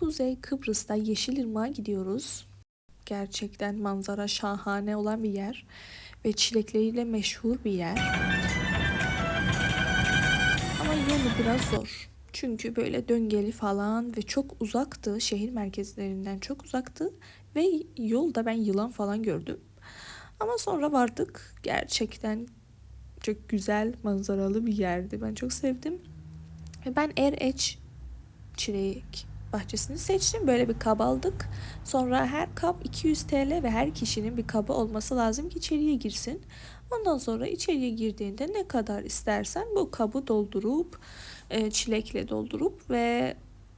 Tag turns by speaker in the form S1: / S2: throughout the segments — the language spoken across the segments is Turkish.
S1: Kuzey Kıbrıs'ta Yeşilırmak'a gidiyoruz. Gerçekten manzara şahane olan bir yer ve çilekleriyle meşhur bir yer. Ama yolu biraz zor. Çünkü böyle döngeli falan ve çok uzaktı. Şehir merkezlerinden çok uzaktı. Ve yolda ben yılan falan gördüm. Ama sonra vardık. Gerçekten çok güzel manzaralı bir yerdi. Ben çok sevdim. Ben Ereç çilek bahçesini seçtim. Böyle bir kap aldık. Sonra her kap 200 TL ve her kişinin bir kabı olması lazım ki içeriye girsin. Ondan sonra içeriye girdiğinde ne kadar istersen bu kabı doldurup e, çilekle doldurup ve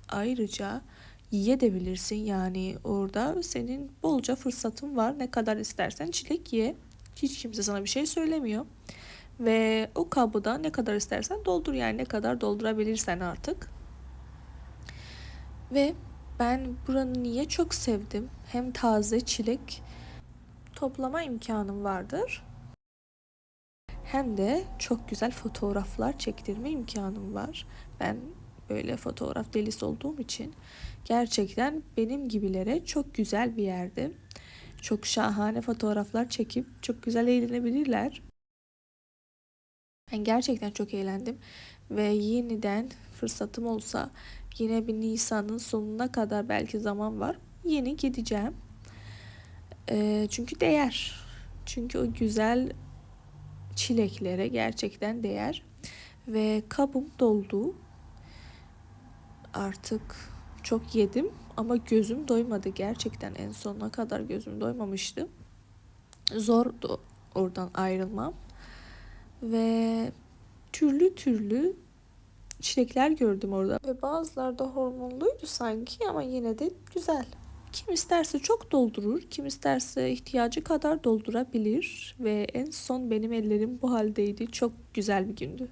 S1: ayrıca yiyebilirsin. Yani orada senin bolca fırsatın var. Ne kadar istersen çilek ye. Hiç kimse sana bir şey söylemiyor. Ve o kabı da ne kadar istersen doldur yani ne kadar doldurabilirsen artık. Ve ben buranı niye çok sevdim? Hem taze çilek toplama imkanım vardır. Hem de çok güzel fotoğraflar çektirme imkanım var. Ben böyle fotoğraf delisi olduğum için gerçekten benim gibilere çok güzel bir yerdi. Çok şahane fotoğraflar çekip çok güzel eğlenebilirler. Ben gerçekten çok eğlendim ve yeniden fırsatım olsa yine bir Nisan'ın sonuna kadar belki zaman var. Yeni gideceğim. E, çünkü değer. Çünkü o güzel çileklere gerçekten değer. Ve kabım doldu. Artık çok yedim ama gözüm doymadı gerçekten en sonuna kadar gözüm doymamıştı. Zordu oradan ayrılmam. Ve türlü türlü çilekler gördüm orada. Ve bazıları da hormonluydu sanki ama yine de güzel. Kim isterse çok doldurur, kim isterse ihtiyacı kadar doldurabilir ve en son benim ellerim bu haldeydi. Çok güzel bir gündü.